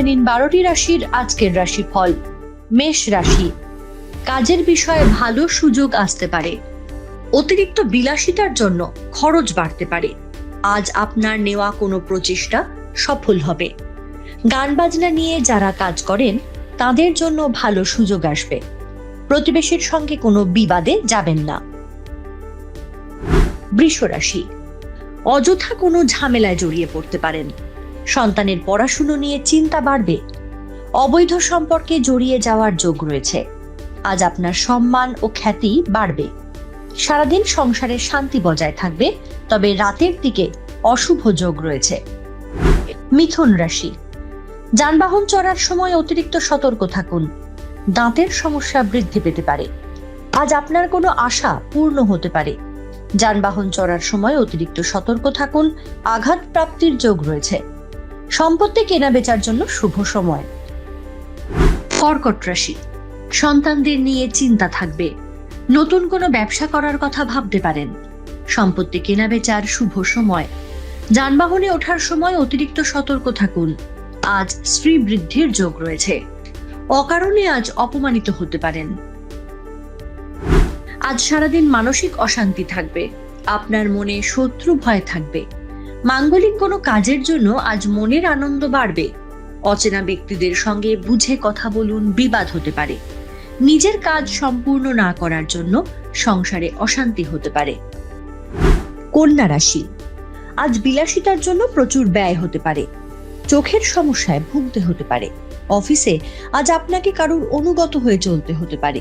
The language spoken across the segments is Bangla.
নিন বারোটি রাশির আজকের রাশিফল। মেষ রাশি। কাজের বিষয়ে ভালো সুযোগ আসতে পারে। অতিরিক্ত বিলাসিতার জন্য খরচ বাড়তে পারে। আজ আপনার নেওয়া কোনো প্রচেষ্টা সফল হবে। গান বাজনা নিয়ে যারা কাজ করেন, তাদের জন্য ভালো সুযোগ আসবে। প্রতিবেশীর সঙ্গে কোনো বিবাদে যাবেন না। বৃষ রাশি। অযথা কোনো ঝামেলায় জড়িয়ে পড়তে পারেন। সন্তানের পড়াশুনো নিয়ে চিন্তা বাড়বে। অবৈধ সম্পর্কে জড়িয়ে যাওয়ার যোগ রয়েছে। আজ আপনার সম্মান ও খ্যাতি বাড়বে। সারাদিন সংসারে শান্তি বজায় থাকবে, তবে রাতের দিকে অশুভ যোগ রয়েছে। মিথুন রাশি। যানবাহন চড়ার সময় অতিরিক্ত সতর্ক থাকুন। দাঁতের সমস্যা বৃদ্ধি পেতে পারে। আজ আপনার কোনো আশা পূর্ণ হতে পারে। যানবাহন চড়ার সময় অতিরিক্ত সতর্ক থাকুন। আঘাত প্রাপ্তির যোগ রয়েছে। সম্পত্তি কেনা বেচার জন্য শুভ সময়। কর্কট রাশি। সন্তানদের নিয়ে চিন্তা থাকবে। নতুন কোনো ব্যবসা করার কথা ভাবতে পারেন। সম্পত্তি কেনা বেচার শুভ সময়। যানবাহনে ওঠার সময় অতিরিক্ত সতর্ক থাকুন। আজ স্ত্রী বৃদ্ধির যোগ রয়েছে। অকারণে আজ অপমানিত হতে পারেন। আজ সারাদিন মানসিক অশান্তি থাকবে। আপনার মনে শত্রু ভয় থাকবে। মাঙ্গলিক কোনো কাজের জন্য আজ মনের আনন্দ বাড়বে। অচেনা ব্যক্তিদের সঙ্গে বুঝে কথা বলুন বিবাদ হতে পারে। নিজের কাজ সম্পূর্ণ না করার জন্য সংসারে অশান্তি হতে পারে। কন্যা রাশি। আজ বিলাসিতার জন্য প্রচুর ব্যয় হতে পারে। চোখের সমস্যায় ভুগতে হতে পারে। অফিসে আজ আপনাকে কারোর অনুগত হয়ে চলতে হতে পারে।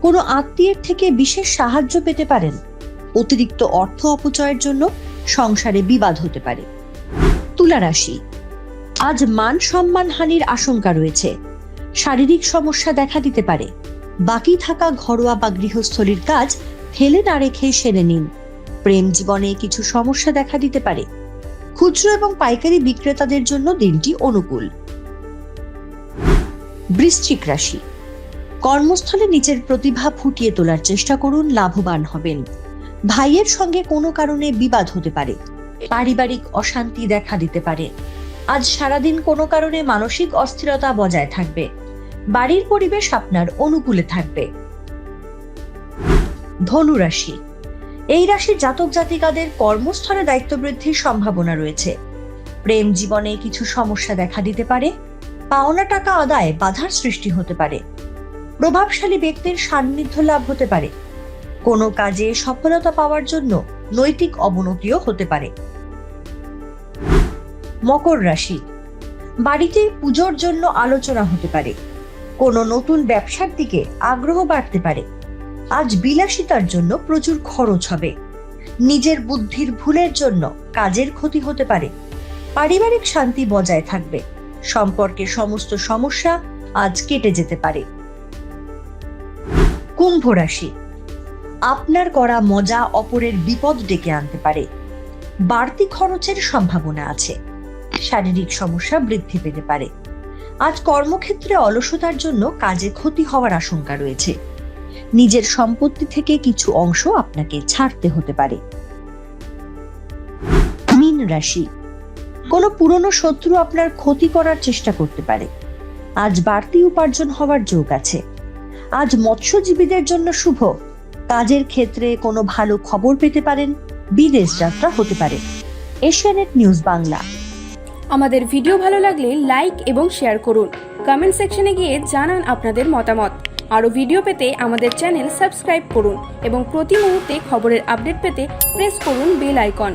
কোনো আত্মীয়ের থেকে বিশেষ সাহায্য পেতে পারেন। অতিরিক্ত অর্থ অপচয়ের জন্য সংসারে বিবাদ হতে পারে। তুলা রাশি। আজ মান সম্মান হানির আশঙ্কা রয়েছে। শারীরিক সমস্যা দেখা দিতে পারে। বাকি থাকা ঘরোয়া বা গৃহস্থলীর কাজ ফেলে না রেখে সেরে নিন। প্রেম জীবনে কিছু সমস্যা দেখা দিতে পারে। খুচরো এবং পাইকারি বিক্রেতাদের জন্য দিনটি অনুকূল। বৃশ্চিক রাশি। কর্মস্থলে নিজের প্রতিভা ফুটিয়ে তোলার চেষ্টা করুন, লাভবান হবেন। ভাইয়ের সঙ্গে কোনো কারণে বিবাদ হতে পারে, পারিবারিক অশান্তি দেখা দিতে পারে। আজ সারাদিন কোনো কারণে মানসিক অস্থিরতা বজায় থাকবে। বাড়ির পরিবেশ আপনার অনুকূলে থাকবে। ধনু রাশি। এই রাশির জাতক জাতিকাদের কর্মস্থলে দায়িত্ব বৃদ্ধির সম্ভাবনা রয়েছে। প্রেম জীবনে কিছু সমস্যা দেখা দিতে পারে, পাওনা টাকা আদায় বাধার সৃষ্টি হতে পারে। প্রভাবশালী ব্যক্তির সান্নিধ্য লাভ হতে পারে। কোনো কাজে সফলতা পাওয়ার জন্য নৈতিক অবনতিও হতে পারে। মকর রাশি। বাড়িতে পুজোর জন্য আলোচনা হতে পারে। কোনো নতুন ব্যবসার দিকে আগ্রহ বাড়তে পারে। আজ বিলাসিতার জন্য প্রচুর খরচ হবে। নিজের বুদ্ধির ভুলের জন্য কাজের ক্ষতি হতে পারে। পারিবারিক শান্তি বজায় থাকবে। সম্পর্কে সমস্ত সমস্যা আজ কেটে যেতে পারে। কুম্ভ রাশি। আপনার করা মজা অপরের বিপদ ডেকে আনতে পারে। বাড়তি খরচের সম্ভাবনা আছে। শারীরিক সমস্যা বৃদ্ধি পেতে পারে। আজ কর্মক্ষেত্রে অলসতার জন্য কাজে ক্ষতি হওয়ার আশঙ্কা রয়েছে। নিজের সম্পত্তি থেকে কিছু অংশ আপনাকে ছাড়তে হতে পারে। মীন রাশি। কোনো পুরনো শত্রু আপনার ক্ষতি করার চেষ্টা করতে পারে। আজ বাড়তি উপার্জন হওয়ার যোগ আছে। আজ মৎস্যজীবীদের জন্য শুভ। কাজের ক্ষেত্রে কোনো ভালো খবর পেতে পারেন, বিদেশ যাত্রা হতে পারে। এশিয়ানেট নিউজ বাংলা। আমাদের ভিডিও ভালো লাগলে লাইক এবং শেয়ার করুন। কমেন্ট সেকশনে গিয়ে জানান আপনাদের মতামত। আরও ভিডিও পেতে আমাদের চ্যানেল সাবস্ক্রাইব করুন এবং প্রতি মুহূর্তে খবরের আপডেট পেতে প্রেস করুন বেল আইকন।